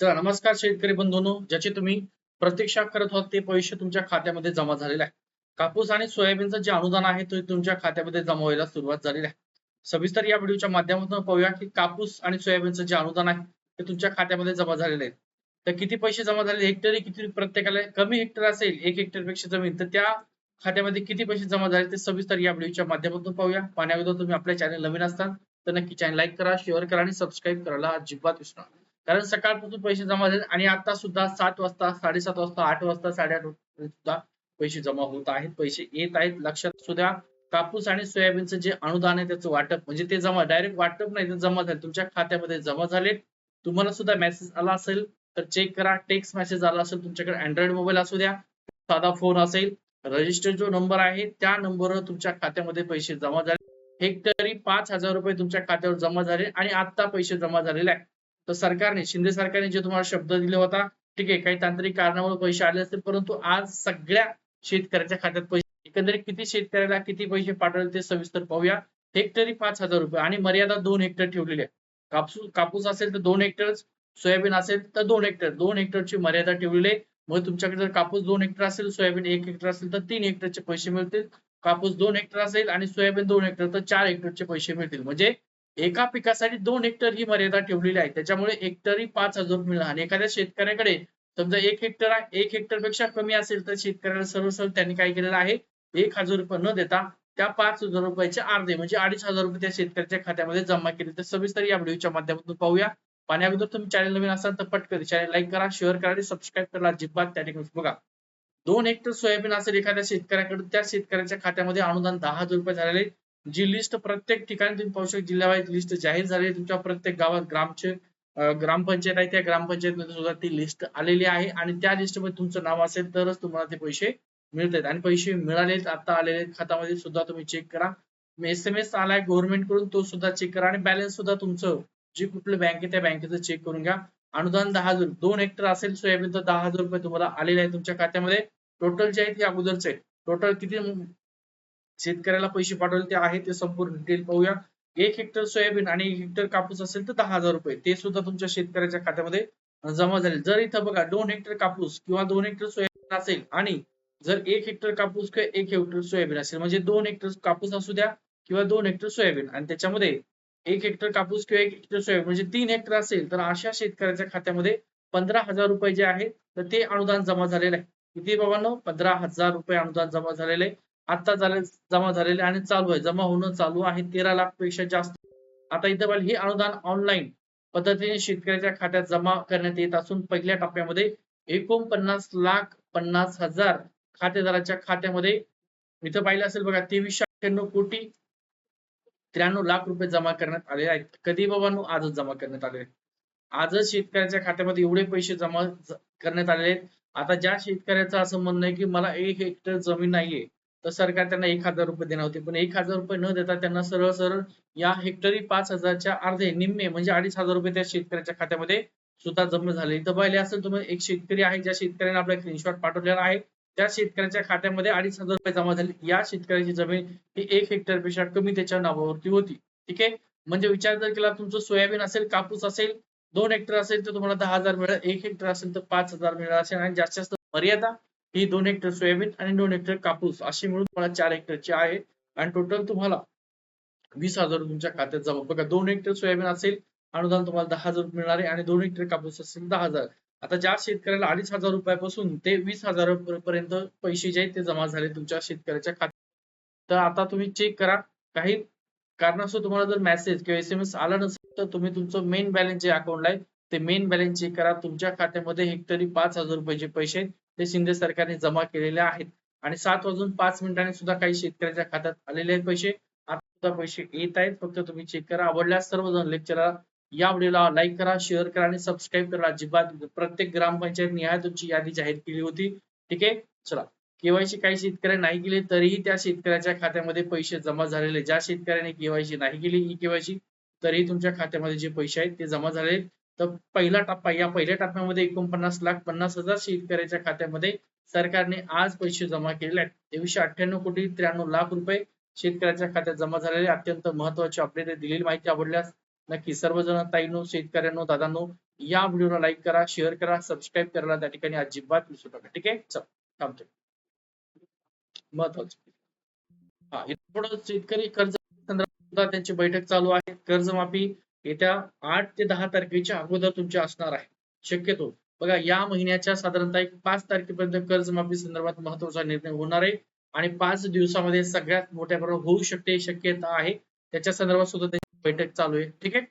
तर नमस्कार शेतकरी बंधूंनो ज्याची तुम्ही प्रतीक्षा करत आहात ते पैसे तुमच्या खात्यामध्ये जमा झालेले आहे कापूस आणि सोयाबीनचं जे अनुदान आहे ते तुमच्या खात्यामध्ये जमा व्हायला सुरुवात झालेली आहे. सविस्तर या व्हिडिओच्या माध्यमातून पाहूया की कापूस आणि सोयाबीनचं जे अनुदान आहे ते तुमच्या खात्यामध्ये जमा झालेले आहे तर किती पैसे जमा झाले हेक्टरी किती प्रत्येकाला कमी हेक्टर असेल एक हेक्टरपेक्षा जमीन तर त्या खात्यामध्ये किती पैसे जमा झाले? ते सविस्तर या व्हिडिओच्या माध्यमातून पाहूया. पाण्याविरोधात तुम्ही आपल्या चॅनल नवीन असताल तर नक्की चॅनल लाईक करा शेअर करा आणि सबस्क्राईब करायला अजिबात विसरू कारण सकाळपासून पैसे जमा झाले आणि आता सुद्धा सात वाजता साडेसात वाजता आठ वाजता साडेआठ वाजता सुद्धा पैसे जमा होत आहेत. पैसे येत आहेत. लक्षात सुद्धा कापूस आणि सोयाबीनचं जे अनुदान आहे त्याचं वाटप म्हणजे ते जमा डायरेक्ट वाटप नाही ते जमा झाले. तुमच्या खात्यामध्ये जमा झाले. तुम्हाला सुद्धा मेसेज आला असेल तर चेक करा. टेक्स्ट मेसेज आला असेल तुमच्याकडे अँड्रॉइड मोबाईल असू द्या साधा फोन असेल. रजिस्टर जो नंबर आहे त्या नंबरवर तुमच्या खात्यामध्ये पैसे जमा झाले. हेक्टरी पाच हजार रुपये तुमच्या खात्यावर जमा झाले आणि आता पैसे जमा झालेले आहे तर सरकारने शिंदे सरकारने जे तुम्हाला शब्द दिले होता ठीक आहे काही तांत्रिक कारणामुळे पैसे आले असतील परंतु आज सगळ्या शेतकऱ्याच्या खात्यात पैसे एकंदरीत किती शेतकऱ्याला किती पैसे पाठवले ते सविस्तर पाहूया. हेक्टरी पाच हजार रुपये आणि मर्यादा दोन हेक्टर ठेवलेली आहे. कापूस कापूस असेल तर दोन हेक्टर सोयाबीन असेल तर दोन हेक्टर दोन हेक्टरची मर्यादा ठेवलेली आहे. मग तुमच्याकडे जर कापूस दोन हेक्टर असेल सोयाबीन एक हेक्टर असेल तर तीन हेक्टरचे पैसे मिळतील. कापूस दोन हेक्टर असेल आणि सोयाबीन दोन हेक्टर तर चार हेक्टरचे पैसे मिळतील. म्हणजे एका पिकासाठी दोन हेक्टर ही मर्यादा ठेवलेली आहे. त्याच्यामुळे हेक्टरी पाच हजार मिळणार आणि एखाद्या शेतकऱ्याकडे समजा एक हेक्टर एक हेक्टरपेक्षा कमी असेल तर शेतकऱ्याला सर्व त्यांनी काय केलेलं आहे? एक हजार रुपये न देता त्या पाच हजार रुपयाचे अर्धे म्हणजे अडीच हजार रुपये त्या शेतकऱ्याच्या खात्यामध्ये जमा केले. तर सविस्तर या व्हिडिओच्या माध्यमातून पाहूया. पाण्या अगोदर तुम्ही चॅनल नवीन असाल तर पटकन चॅनल लाईक करा शेअर करा आणि सबस्क्राईब करा अजिबात त्या ठिकाणी बघा दोन हेक्टर सोयाबीन असेल एखाद्या शेतकऱ्याकडून त्या शेतकऱ्याच्या खात्यामध्ये अनुदान दहा हजार रुपये झालेले जी लिस्ट प्रत्येक ठिकाणी तुम्ही पाहू शकता जिल्हावाईज लिस्ट जाहीर झाली तुमच्या प्रत्येक गावात ग्रामचे ग्रामपंचायत आहे त्या ग्रामपंचायतमध्ये सुद्धा ती लिस्ट आलेली आहे. आणि त्या लिस्टमध्ये तुमचं नाव असेल तरच तुम्हाला ते पैसे मिळतात. आणि पैसे मिळालेत आता आलेले खात्यामध्ये सुद्धा तुम्ही चेक करा. एस एम एस आलाय गव्हर्नमेंटकडून तो सुद्धा चेक करा. आणि बॅलन्स सुद्धा तुमचं जी कुठलं बँक आहे त्या बँकेचं चेक करून घ्या. अनुदान दहा हजार दोन हेक्टर असेल सोयाबीन तर दहा हजार रुपये तुम्हाला आलेले आहे तुमच्या खात्यामध्ये. टोटल जे आहेत ते अगोदरचे आहेत. टोटल किती शेतकऱ्याला पैसे पाठवले ते आहे ते संपूर्ण डिटेल पाहूया. एक हेक्टर सोयाबीन आणि एक हेक्टर कापूस असेल तर दहा हजार रुपये. ते सुद्धा तुमच्या शेतकऱ्याच्या खात्यामध्ये जमा झाले. जर इथं बघा दोन हेक्टर कापूस किंवा दोन हेक्टर सोयाबीन असेल आणि जर एक हेक्टर कापूस किंवा एक हेक्टर सोयाबीन असेल म्हणजे दोन हेक्टर कापूस असू द्या किंवा दोन हेक्टर सोयाबीन. आणि त्याच्यामध्ये एक हेक्टर कापूस किंवा एक हेक्टर सोयाबीन म्हणजे तीन हेक्टर असेल तर अशा शेतकऱ्याच्या खात्यामध्ये पंधरा हजार रुपये जे आहे तर ते अनुदान जमा झालेलं आहे. किती बाबांनो? पंधरा हजार रुपये अनुदान जमा झालेले आता झाले जमा झालेले आणि चालू आहे. जमा होणं चालू आहे. तेरा लाखपेक्षा जास्त. आता इथं पाहिजे हे अनुदान ऑनलाईन पद्धतीने शेतकऱ्याच्या खात्यात जमा करण्यात येत असून पहिल्या टप्प्यामध्ये एकोणपन्नास लाख पन्नास हजार खातेदाराच्या खात्यामध्ये इथं पाहिलं असेल बघा तेवीसशे अठ्ठ्याण्णव कोटी त्र्याण्णव लाख रुपये जमा करण्यात आले आहेत. कधी बाबांनो आजच जमा करण्यात आले आजच शेतकऱ्याच्या खात्यामध्ये एवढे पैसे जमा करण्यात आलेले आहेत. आता ज्या शेतकऱ्याचं असं म्हणणं आहे की मला एक हेक्टर जमीन नाहीये. तर सरकार त्यांना एक हजार रुपये देणार होते. पण एक हजार रुपये न देता त्यांना सरळ सरळ या हेक्टरी पाच हजारच्या अर्धे निम्मे म्हणजे अडीच हजार रुपये त्या शेतकऱ्याच्या खात्यामध्ये सुद्धा जमा झाले. तर पहिले असेल तुम्ही एक शेतकरी आहे ज्या शेतकऱ्याने आपला स्क्रीनशॉट पाठवलेला आहे. त्या शेतकऱ्याच्या खात्यामध्ये अडीच हजार रुपये जमा झाले. या शेतकऱ्याची जमीन ही एक हेक्टरपेक्षा कमी त्याच्या नावावरती होती. ठीक आहे? म्हणजे विचार जर केला तुमचं सोयाबीन असेल कापूस असेल दोन हेक्टर असेल तर तुम्हाला दहा हजार मिळेल. एक हेक्टर असेल तर पाच हजार मिळेल. असेल आणि जास्त जास्त मर्यादा ही दोन हेक्टर सोयाबीन आणि दोन हेक्टर कापूस अशी मिळून तुम्हाला चार हेक्टरची आहे. आणि टोटल तुम्हाला वीस हजार तुमच्या खात्यात जमा. बघा दोन हेक्टर सोयाबीन असेल अनुदान तुम्हाला दहा हजार मिळणार आहे आणि दोन हेक्टर कापूस असेल दहा हजार. आता ज्या शेतकऱ्याला अडीच हजार रुपयापासून ते वीस हजार पर्यंत पैसे जे आहेत ते जमा झाले तुमच्या शेतकऱ्याच्या खात्यात. तर आता तुम्ही चेक करा. काही कारणास्तव तुम्हाला जर मेसेज किंवा एस एम एस आला नसेल तर तुम्ही तुमचं मेन बॅलन्स जे अकाउंट आहे ते मेन बॅलन्स चेक करा. तुमच्या खात्यामध्ये हेक्टरी पाच हजार रुपयाचे पैसे ते शिंदे सरकारने जमा केलेले आहेत. आणि सात वाजून पाच मिनिटांनी सुद्धा काही शेतकऱ्यांच्या खात्यात आलेले आहेत पैसे. आता सुद्धा पैसे येत आहेत. फक्त तुम्ही चेक करा. आवडल्यास सर्वजण लेक्चरला या व्हिडिओला लाईक करा शेअर करा आणि सबस्क्राईब करा. अजिबात प्रत्येक ग्रामपंचायत निहाय तुमची यादी जाहीर केली होती. ठीक आहे? चला. केवायसी काही शेतकऱ्यांनी नाही केले तरीही त्या शेतकऱ्याच्या खात्यामध्ये पैसे जमा झालेले ज्या शेतकऱ्याने केवायसी नाही केली ई केवायसी तरीही तुमच्या खात्यामध्ये जे पैसे आहेत ते जमा झाले तर पहिला टप्पा या पहिल्या टप्प्यामध्ये एकोणपन्नास लाख पन्नास हजार शेतकऱ्याच्या खात्यामध्ये सरकारने आज पैसे जमा केले आहेत. तेवीसशे अठ्ठ्याण्णव कोटी त्र्याण्णव लाख रुपये शेतकऱ्याच्या खात्यात जमा झालेले अत्यंत महत्त्वाचे अपडेट दिलेली माहिती आवडल्यास नक्की सर्वजण ताईंनो शेतकऱ्यांनो दादांनो या व्हिडिओला लाईक करा शेअर करा सबस्क्राईब करायला त्या ठिकाणी अजिबात विसरू नका. ठीक आहे? चल थांबतो महत्वाचं हा शेतकरी कर्ज संदर्भात त्यांची बैठक चालू आहे. कर्जमाफी येत्या आठ ते दहा तारखेच्या अगोदर तुमची असणार आहे. शक्यतो बघा या महिन्याच्या साधारणतः एक पाच तारखेपर्यंत कर्जमाफी संदर्भात महत्त्वाचा निर्णय होणार आहे. आणि पाच दिवसामध्ये सगळ्यात मोठ्या प्रमाणात होऊ शकते शक्यता आहे. त्याच्या संदर्भात सुद्धा बैठक चालू आहे. ठीक आहे?